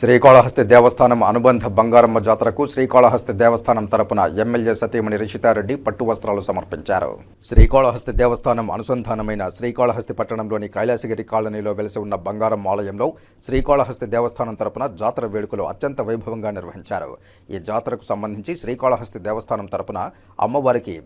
శ్రీకాళహస్తి దేవస్థానం అనుబంధ బంగారమ్మ జాతరకు శ్రీకాళహస్తి దేవస్థానం తరపున ఎమ్మెల్యే సతీమణి రిషితారెడ్డి పట్టు వస్త్రాలు సమర్పించారు. శ్రీకాళహస్తి దేవస్థానం అనుసంధానమైన శ్రీకాళహస్తి పట్టణంలోని కైలాసగిరి కాలనీలో వెలిసి ఉన్న బంగారం ఆలయంలో శ్రీకాళహస్తి దేవస్థానం తరపున జాతర వేడుకలు అత్యంత వైభవంగా నిర్వహించారు. ఈ జాతరకు సంబంధించి శ్రీకాళహస్తి దేవస్థానం తరపున అమ్మవారికి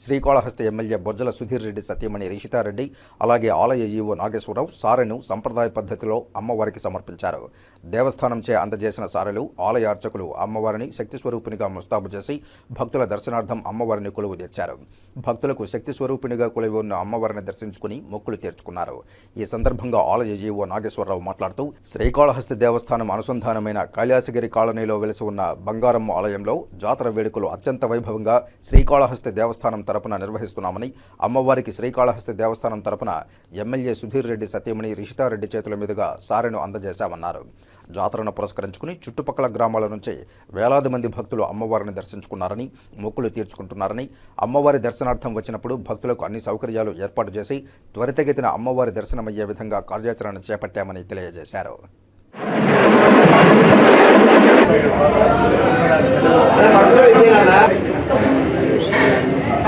శ్రీకాళహస్తి ఎమ్మెల్యే బొజ్జల సుధీర్ రెడ్డి సత్యమణి రిషితారెడ్డి అలాగే ఆలయ ఈవో నాగేశ్వరరావు సారెను సంప్రదాయ పద్ధతిలో అమ్మవారికి సమర్పించారు. దేవస్థానంచే అందజేసిన సారెలు ఆలయ అర్చకులు అమ్మవారిని శక్తి స్వరూపిణిగా ముస్తాబు చేసి భక్తుల దర్శనార్థం అమ్మవారిని కొలువు తీర్చారు. భక్తులకు శక్తి స్వరూపిణిగా కొలువు ఉన్న అమ్మవారిని దర్శించుకుని మొక్కులు తీర్చుకున్నారు. ఈ సందర్భంగా ఆలయ జీవో నాగేశ్వరరావు మాట్లాడుతూ శ్రీకాళహస్తి దేవస్థానం అనుసంధానమైన కైలాసగిరి కాలనీలో వెలిసి ఉన్న బంగారమ్మ ఆలయంలో జాతర వేడుకలు అత్యంత వైభవంగా శ్రీకాళహస్తి దేవస్థానం తరపున నిర్వహిస్తున్నామని అమ్మవారికి శ్రీకాళహస్తి దేవస్థానం తరపున ఎమ్మెల్యే సుధీర్ రెడ్డి సతీమణి రిషితారెడ్డి చేతుల మీదుగా సారెను అందజేశామన్నారు. జాతరను పురస్కరించుకుని చుట్టుపక్కల గ్రామాల నుంచి వేలాది మంది భక్తులు అమ్మవారిని దర్శించుకున్నారని మొక్కులు తీర్చుకుంటున్నారని అమ్మవారి దర్శనార్థం వచ్చినప్పుడు భక్తులకు అన్ని సౌకర్యాలు ఏర్పాటు చేసి త్వరితగతిన అమ్మవారి దర్శనమయ్యే విధంగా కార్యాచరణ చేపట్టామని తెలియజేశారు.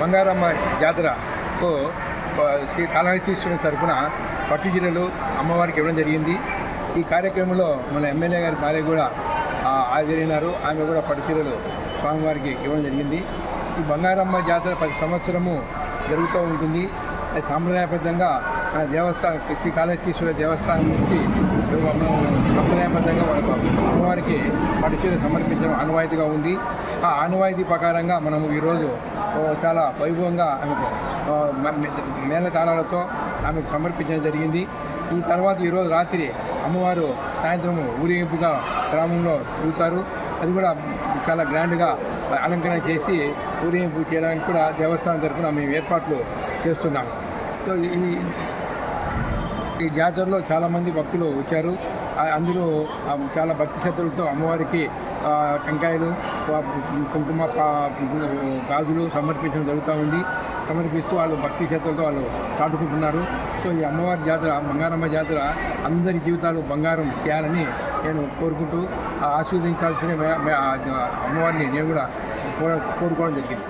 బంగారమ్మ జాతరకు శ్రీ కాళహస్తీశ్వరుని తరఫున పట్టు జిల్లాలు అమ్మవారికి ఇవ్వడం జరిగింది. ఈ కార్యక్రమంలో మన ఎమ్మెల్యే గారి భార్య కూడా హాజరైనారు. ఆమె కూడా పట్టుచీరలు స్వామివారికి ఇవ్వడం జరిగింది. ఈ బంగారమ్మ జాతర ప్రతి సంవత్సరము జరుగుతూ ఉంటుంది. అది సాంప్రదాయబద్ధంగా మన దేవస్థానం శ్రీ కాళహస్తీశ్వర దేవస్థానం నుంచి సంప్రదాయబద్ధంగా వాళ్ళకు అమ్మవారికి పట్టు సమర్పించడం ఆనవాయితీగా ఉంది. ఆ ఆనవాయితీ ప్రకారంగా మనము ఈరోజు చాలా వైభవంగా ఆమెకు ఆ, మ- మేళతాళాలతో ఆమెకు సమర్పించడం జరిగింది. ఈ తర్వాత ఈరోజు రాత్రి అమ్మవారు సాయంత్రం ఊరేగింపుగా గ్రామంలో తిరుగుతారు అది కూడా చాలా గ్రాండ్గా అలంకరణ చేసి ఊరేగింపు చేయడానికి కూడా దేవస్థానం తరఫున మేము ఏర్పాట్లు చేస్తున్నాము. సో ఈ ఈ జాతరలో చాలామంది భక్తులు వచ్చారు. అందులో చాలా భక్తి శ్రద్ధలతో అమ్మవారికి టెంకాయలు కుంకుమ గాజులు సమర్పించడం జరుగుతూ ఉంది. సమర్పిస్తూ వాళ్ళు భక్తి శ్రద్ధలతో వాళ్ళు చాటుకుంటున్నారు. సో ఈ అమ్మవారి జాతర బంగారమ్మ జాతర అందరి జీవితాలు బంగారం చేయాలని నేను కోరుకుంటూ ఆస్వాదించాల్సిన అమ్మవారిని నేను కూడా కోరుకోవడం జరిగింది.